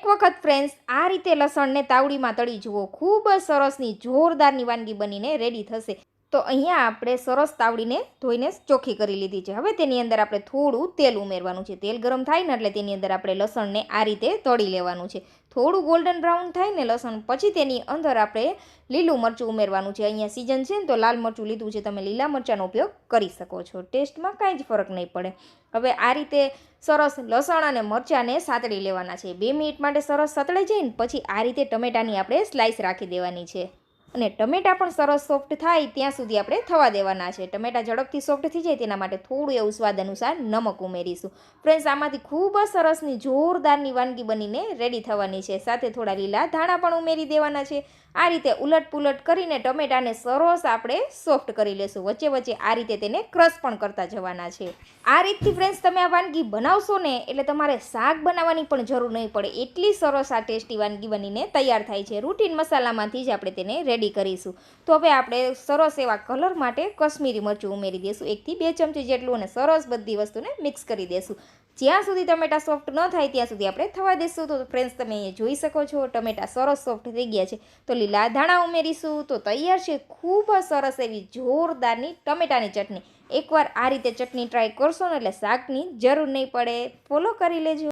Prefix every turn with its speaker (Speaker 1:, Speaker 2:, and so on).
Speaker 1: એક વખત ફ્રેન્ડ્સ આ રીતે લસણને તાવડીમાં તળી જુઓ. ખૂબ જ સરસની જોરદારની વાનગી બનીને રેડી થશે. તો અહીંયા આપણે સરસ તાવડીને ધોઈને ચોખ્ખી કરી લીધી છે. હવે તેની અંદર આપણે થોડું તેલ ઉમેરવાનું છે. તેલ ગરમ થાય ને એટલે તેની અંદર આપણે લસણને આ રીતે તળી લેવાનું છે. થોડું ગોલ્ડન બ્રાઉન થાય ને લસણ, પછી તેની અંદર આપણે લીલું મરચું ઉમેરવાનું છે. અહીંયા સિઝન છે ને તો લાલ મરચું લીધું છે. તમે લીલા મરચાંનો ઉપયોગ કરી શકો છો. ટેસ્ટમાં કાંઈ જ ફરક નહીં પડે. હવે આ રીતે સરસ લસણ અને મરચાંને સાતળી લેવાના છે. બે મિનિટ માટે સરસ સતળાઈ જાય ને પછી આ રીતે ટમેટાની આપણે સ્લાઇસ રાખી દેવાની છે. અને ટમેટા પણ સરસ સોફ્ટ થાય ત્યાં સુધી આપણે થવા દેવાના છે. ટમેટા ઝડપથી સોફ્ટ થઈ જાય તેના માટે થોડું એવું સ્વાદ અનુસાર નમક ઉમેરીશું. ફ્રેન્ડ્સ, આમાંથી ખૂબ જ સરસની જોરદારની વાનગી બનીને રેડી થવાની છે. સાથે થોડા લીલા ધાણા પણ ઉમેરી દેવાના છે. આ રીતે ઉલટ પુલટ કરીને ટમેટાને સરસ આપણે સોફ્ટ કરી લેશું. વચ્ચે વચ્ચે આ રીતે તેને ક્રશ પણ કરતા જવાના છે. આ રીતથી ફ્રેન્ડ્સ, તમે આ વાનગી બનાવશો ને એટલે તમારે શાક બનાવવાની પણ જરૂર નહીં પડે. એટલી સરસ આ ટેસ્ટી વાનગી બનીને તૈયાર થાય છે. રૂટીન મસાલામાંથી જ આપણે તેને રેડી કરીશું. તો હવે આપણે સરસ એવા કલર માટે કશ્મીરી મરચું ઉમેરી દઈશું એકથી બે ચમચી જેટલું અને સરસ બધી વસ્તુને મિક્સ કરી દઈશું જ્યાં સુધી ટમેટા સોફ્ટ ન થાય ત્યાં સુધી આપણે થવા દઈશું તો ફ્રેન્ડ્સ તમે અહીંયા જોઈ શકો છો, ટમેટા સરસ સોફ્ટ થઈ ગયા છે. તો લીલા ધાણા ઉમેરીશું. તો તૈયાર છે ખૂબ જ સરસ એવી જોરદારની ટમેટાની ચટણી. એકવાર આ રીતે ચટણી ટ્રાય કરશો ને એટલે શાકની જરૂર નહીં પડે. ફોલો કરી લેજો.